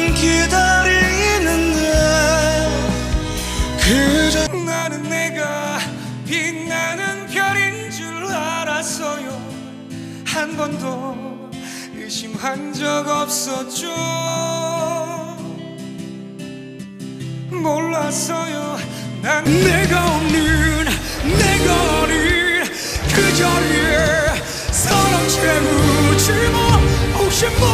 너는 기다리는데 그저 나는 내가 빛나는 별인 줄 알았어요. 한 번도 의심한 적 없었죠. 몰랐어요. 난 내가 없는 내가 어린 그 자리에 사랑 채우지 마 혹시 뭐